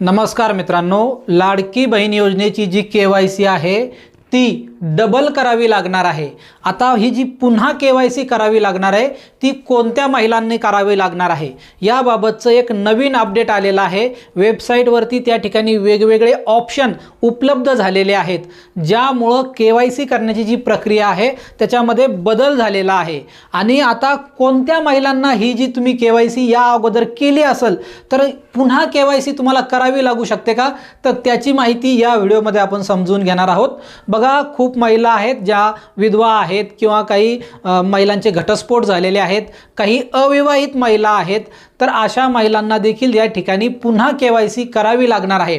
नमस्कार मित्रांनो लाडकी बहीण योजनेची जी के वाय सी आहे ती डबल करावी लागणार आहे. आता ही जी पुन्हा के वाय सी करावी लागणार आहे ती कोणत्या महिलांनी करावी लागणार आहे? याबाबतचं एक नवीन अपडेट आलेलं आहे. वेबसाईटवरती त्या ठिकाणी वेगवेगळे ऑप्शन उपलब्ध झालेले आहेत. ज्यामुळं के वाय सी करण्याची जी प्रक्रिया आहे त्याच्यामध्ये बदल झालेला आहे. आणि आता कोणत्या महिलांना ही जी तुम्ही के वाय सी या अगोदर केली असेल तर पुन्हा के वाय सी तुम्हाला करावी लागू शकते का? तर त्याची माहिती या व्हिडिओमध्ये आपण समजून घेणार आहोत. बघा खूप महिला आहेत ज्या विधवा आहेत किंवा काही महिलांचे घटस्फोट झालेले आहेत. काही अविवाहित महिला आहेत. तर अशा महिलांना देखील या ठिकाणी पुन्हा के वाय सी करावी लागणार आहे.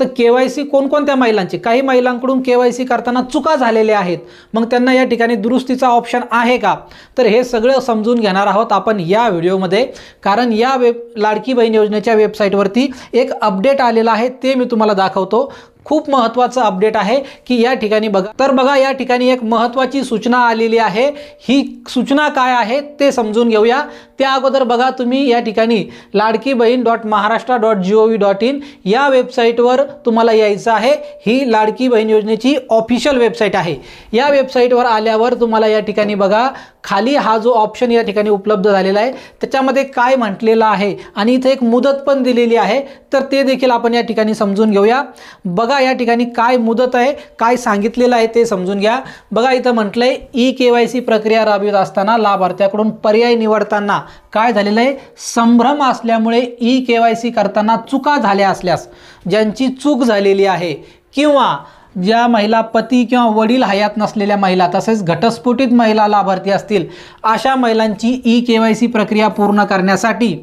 तर के वाय सी कोणकोणत्या महिलांची? काही महिलांकडून के वाय सी करताना चुका झालेल्या आहेत. मग त्यांना या ठिकाणी दुरुस्तीचा ऑप्शन आहे का? तर हे सगळं समजून घेणार आहोत आपण या व्हिडिओमध्ये. कारण या वेब लाडकी बहीण योजनेच्या वेबसाईटवरती एक अपडेट आलेला आहे ते मी तुम्हाला दाखवतो. खूप महत्त्वाचं अपडेट आहे की या ठिकाणी बघा. तर बघा या ठिकाणी एक महत्त्वाची सूचना आलेली आहे. ही सूचना काय आहे ते समजून घेऊया. त्या अगोदर बघा तुम्ही या ठिकाणी Ladki Bahin dot Maharashtra dot G O V dot in या वेबसाईटवर तुम्हाला यायचं आहे. ही लाडकी बहीण योजनेची ऑफिशियल वेबसाईट आहे. या वेबसाईटवर आल्यावर तुम्हाला या ठिकाणी बघा खाली हा जो ऑप्शन या ठिकाणी उपलब्ध झालेला आहे त्याच्यामध्ये काय म्हटलेलं आहे आणि इथे एक मुदत पण दिलेली आहे. तर ते देखील आपण या ठिकाणी समजून घेऊया. बघा या ठिकाणी काय मुदत आहे काय सांगितलेलं आहे ते समजून घ्या. बघा इथं म्हटलंय ई के वाय सी प्रक्रिया राबवित असताना लाभार्थ्याकडून पर्याय निवडताना काय झालेलं आहे? संभ्रम असल्यामुळे ई के वाय सी करताना चुका झाल्या असल्यास ज्यांची चूक झालेली आहे किंवा ज्या महिला पती किंवा वडील हयात नसलेल्या महिला तसेच घटस्फोटित महिला लाभार्थी असतील अशा महिलांची ई के वाय सी प्रक्रिया पूर्ण करण्यासाठी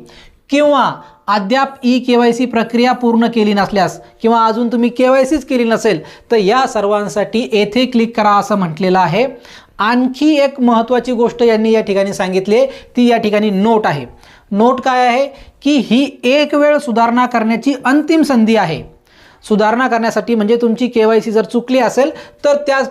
किंवा अद्याप ई के वाय सी प्रक्रिया पूर्ण केली नसल्यास किंवा अजून तुम्ही के वाय सीच केली नसेल तर या सर्वांसाठी येथे क्लिक करा असं म्हटलेलं आहे. आणखी एक महत्त्वाची गोष्ट यांनी या ठिकाणी सांगितली आहे. ती या ठिकाणी नोट आहे. नोट काय आहे? की ही एक वेळ सुधारणा करण्याची अंतिम संधी आहे. सुधारणा करण्यासाठी म्हणजे तुमची के वाय सी जर चुकली असेल तर त्या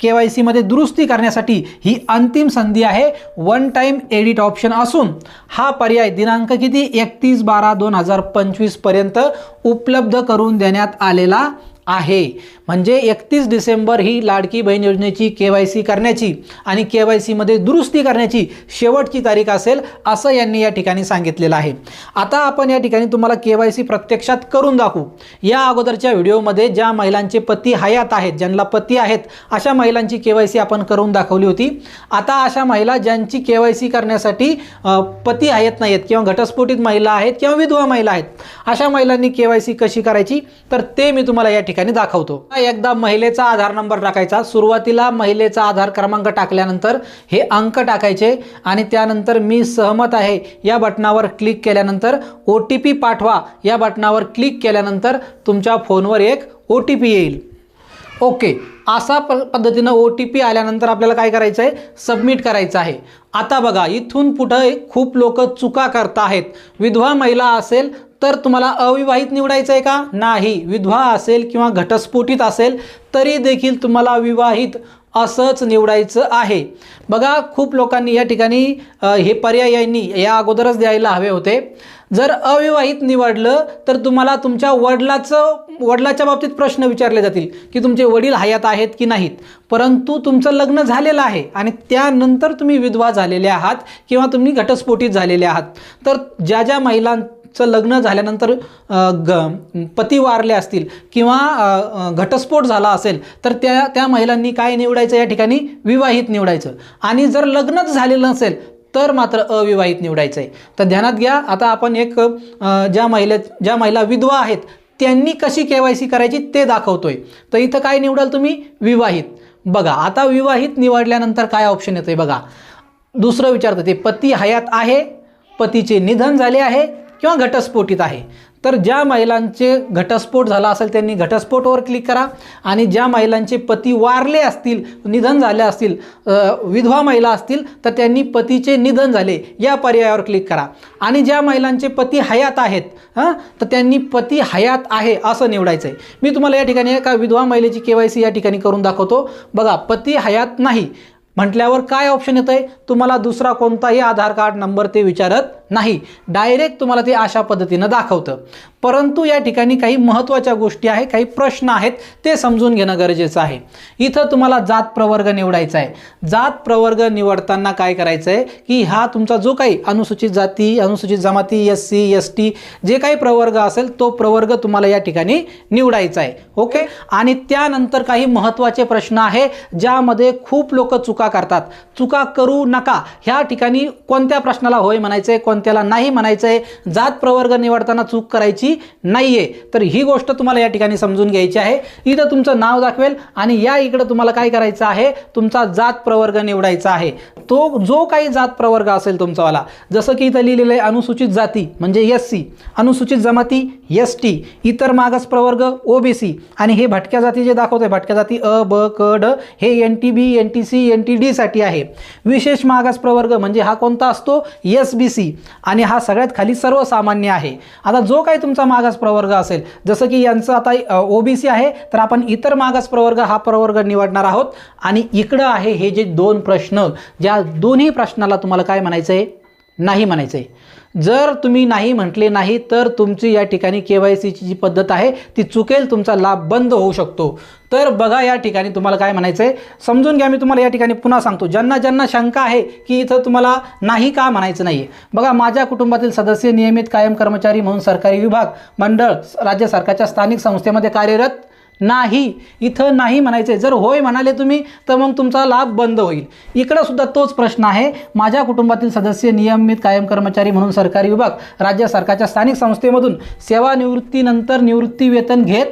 के वाय सीमध्ये दुरुस्ती करण्यासाठी ही अंतिम संधी आहे. वन टाईम एडिट ऑप्शन असून हा पर्याय दिनांक किती? एकतीस बारा दोन हजार पंचवीसपर्यंत उपलब्ध करून देण्यात आलेला आहे. म्हणजे एकतीस डिसेंबर ही लाडकी बहीण योजनेची के वाय सी करण्याची आणि के वाय सीमध्ये दुरुस्ती करण्याची शेवटची तारीख असेल असं यांनी या ठिकाणी सांगितलेलं आहे. आता आपण या ठिकाणी तुम्हाला के वाय सी प्रत्यक्षात करून दाखवू. या अगोदरच्या व्हिडिओमध्ये ज्या महिलांचे पती हयात आहेत ज्यांना पती आहेत अशा महिलांची के वाय सी आपण करून दाखवली होती. आता अशा महिला ज्यांची के वाय सी करण्यासाठी पती हयात नाहीत किंवा घटस्फोटित महिला आहेत किंवा विधवा महिला आहेत अशा महिलांनी के वाय सी कशी करायची? तर ते मी तुम्हाला या ठिकाणी दाखवतो. एकदा महिलेचा आधार नंबर टाकायचा. सुरुवातीला महिलेचा आधार क्रमांक टाकल्यानंतर हे अंक टाकायचे आणि त्यानंतर मी सहमत आहे या बटनावर क्लिक केल्यानंतर ओ टी पी पाठवा. या बटनावर क्लिक केल्यानंतर तुमच्या फोनवर एक ओ टी पी येईल. ओके असा प पद्धतीनं ओ टी पी आल्यानंतर आपल्याला काय करायचं आहे सबमिट करायचं आहे. आता बघा इथून पुढं खूप लोक चुका करत आहेत. विधवा महिला असेल तर तुम्हाला अविवाहित निवडायचं आहे का? नाही. विधवा असेल किंवा घटस्फोटित असेल तरी देखील तुम्हाला विवाहित असंच निवडायचं आहे. बघा खूप लोकांनी या ठिकाणी हे पर्याय यांनी या अगोदरच द्यायला हवे होते. जर अविवाहित निवडलं तर तुम्हाला तुमच्या वडिलाचं वडिलाच्या बाबतीत प्रश्न विचारले जातील की तुमचे वडील हयात आहेत की नाहीत. परंतु तुमचं लग्न झालेलं आहे आणि त्यानंतर तुम्ही विधवा झालेले आहात किंवा तुम्ही घटस्फोटित झालेले आहात. तर ज्या ज्या महिलांचं लग्न झाल्यानंतर ग पती वारले असतील किंवा घटस्फोट झाला असेल तर त्या त्या महिलांनी काय निवडायचं या ठिकाणी? विवाहित निवडायचं. आणि जर लग्नच झालेलं नसेल तर मात्र अविवाहित निवडायचं आहे तर ध्यानात घ्या आता आपण एक ज्या महिला ज्या महिला विधवा आहेत त्यांनी कशी के वाय सी करायची ते दाखवतोय. तर इथं काय निवडाल तुम्ही? विवाहित. बघा आता विवाहित निवडल्यानंतर काय ऑप्शन येतं आहे बघा. दुसरं विचारतं ते पती हयात आहे पतीचे निधन झाले आहे किंवा घटस्फोटित आहे. तर ज्या महिलांचे घटस्फोट झाला असेल त्यांनी घटस्फोटवर क्लिक करा आणि ज्या महिलांचे पती वारले असतील निधन झाले असतील विधवा महिला असतील तर त्यांनी पतीचे निधन झाले या पर्यायावर क्लिक करा. आणि ज्या महिलांचे पती हयात आहेत हां तर त्यांनी पती हयात आहे असं निवडायचं आहे मी तुम्हाला या ठिकाणी एका विधवा महिलेची के वाय सी या ठिकाणी करून दाखवतो. बघा पती हयात नाही. म्हटल्यावर काय ऑप्शन येतं आहे तुम्हाला दुसरा कोणताही आधार कार्ड नंबर ते विचारत नाही डायरेक्ट तुम्हाला ते अशा पद्धतीनं दाखवतं. परंतु या ठिकाणी काही महत्त्वाच्या गोष्टी आहे काही प्रश्न आहेत ते समजून घेणं गरजेचं आहे. इथं तुम्हाला जात प्रवर्ग निवडायचा आहे. जात प्रवर्ग निवडताना काय करायचं आहे की हा तुमचा जो काही अनुसूचित जाती अनुसूचित जमाती एस सी एस टी जे काही प्रवर्ग असेल तो प्रवर्ग तुम्हाला या ठिकाणी निवडायचा आहे. ओके? आणि त्यानंतर काही महत्त्वाचे प्रश्न आहे ज्यामध्ये खूप लोक चुका करतात. चुका करू नका. ह्या ठिकाणी कोणत्या प्रश्नाला होय म्हणायचं आहे त्याला नाही म्हणायचं आहे जात प्रवर्ग निवडताना चूक करायची नाही आहे तर ही गोष्ट तुम्हाला या ठिकाणी समजून घ्यायची आहे. इथं तुमचं नाव दाखवेल आणि या इकडं तुम्हाला काय करायचं आहे? तुमचा जात प्रवर्ग निवडायचा आहे. तो जो काही जात प्रवर्ग असेल तुमचावाला जसं की इथं लिहिलेलं आहे अनुसूचित जाती म्हणजे एस सी अनुसूचित जमाती एस टी इतर मागास प्रवर्ग ओ बी सी आणि हे भटक्या जाती जे दाखवतोय भटक्या जाती अ ब क ड हे N T B N T C N T डीसाठी आहे. विशेष मागास प्रवर्ग म्हणजे हा कोणता असतो? S B C. आणि हा सगळ्यात खाली सर्वसामान्य आहे. आता जो काही तुमचा मागास प्रवर्ग असेल जसं की यांचं आता ओ बी सी आहे तर आपण इतर मागास प्रवर्ग हा प्रवर्ग निवडणार आहोत. आणि इकडं आहे हे जे दोन प्रश्न ज्या दोन्ही प्रश्नाला तुम्हाला काय म्हणायचं आहे नाही म्हणायचं आहे जर तुम्ही नाही म्हटले नाही तर तुमची या ठिकाणी के वाय सीची जी पद्धत आहे ती चुकेल तुमचा लाभ बंद होऊ शकतो. तर बघा या ठिकाणी तुम्हाला काय म्हणायचं आहे समजून घ्या मी तुम्हाला या ठिकाणी पुन्हा सांगतो. ज्यांना ज्यांना शंका आहे की इथं तुम्हाला नाही का म्हणायचं नाही आहे बघा माझ्या कुटुंबातील सदस्य नियमित कायम कर्मचारी म्हणून सरकारी विभाग मंडळ राज्य सरकारच्या स्थानिक संस्थेमध्ये कार्यरत नाही. इथं नाही म्हणायचे जर होय म्हणाले तुम्ही तर मग तुमचा लाभ बंद होईल. इकडं सुद्धा तोच प्रश्न आहे. माझ्या कुटुंबातील सदस्य नियमित कायम कर्मचारी म्हणून सरकारी विभाग राज्य सरकारच्या स्थानिक संस्थेमधून सेवानिवृत्तीनंतर निवृत्ती वेतन घेत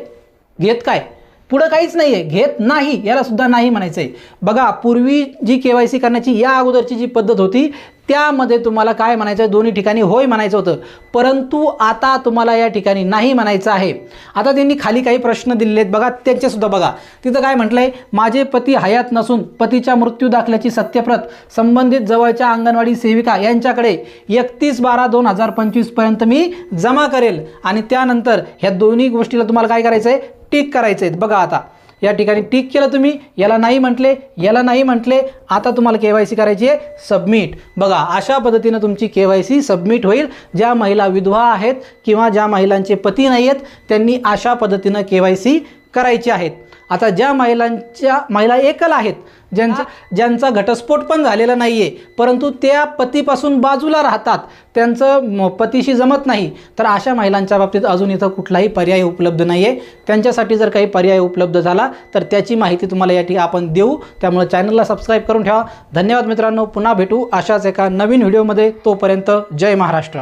घेत काय? पुढं काहीच नाही आहे घेत नाही याला सुद्धा नाही म्हणायचं आहे बघा पूर्वी जी के वाय सी करण्याची या अगोदरची जी पद्धत होती त्यामध्ये तुम्हाला काय म्हणायचं आहे दोन्ही ठिकाणी होय म्हणायचं होतं. परंतु आता तुम्हाला या ठिकाणी नाही म्हणायचं आहे. आता त्यांनी खाली काही प्रश्न दिलेले आहेत. बघा त्यांचेसुद्धा बघा. तिथं काय म्हटलं आहे माझे पती हयात नसून पतीच्या मृत्यू दाखल्याची सत्यप्रत संबंधित जवळच्या अंगणवाडी सेविका यांच्याकडे एकतीस बारा दोन हजार पंचवीसपर्यंत मी जमा करेल. आणि त्यानंतर ह्या दोन्ही गोष्टीला तुम्हाला काय करायचं आहे टिक करायचं आहे बघा आता. या ठिकाणी टिक केलं तुम्ही याला नाही म्हटले याला नाही म्हटले आता तुम्हाला के वाय सी करायची आहे सबमिट. बघा अशा पद्धतीनं तुमची के वाय सी सबमिट होईल. ज्या महिला विधवा आहेत किंवा ज्या महिलांचे पती नाही आहेत त्यांनी अशा पद्धतीनं के वाय सी करायची आहेत. आता ज्या महिलांच्या महिला एकल आहेत ज्यांचा ज्यांचा घटस्फोट पण झालेला नाही आहे परंतु त्या पतीपासून बाजूला राहतात त्यांचं म- पतीशी जमत नाही तर अशा महिलांच्या बाबतीत अजून इथं कुठलाही पर्याय उपलब्ध नाही आहे त्यांच्यासाठी जर काही पर्याय उपलब्ध झाला तर त्याची माहिती तुम्हाला या ठिकाणी आपण देऊ. त्यामुळे चॅनलला सबस्क्राईब करून ठेवा. धन्यवाद मित्रांनो. पुन्हा भेटू अशाच एका नवीन व्हिडिओमध्ये. तोपर्यंत जय महाराष्ट्र.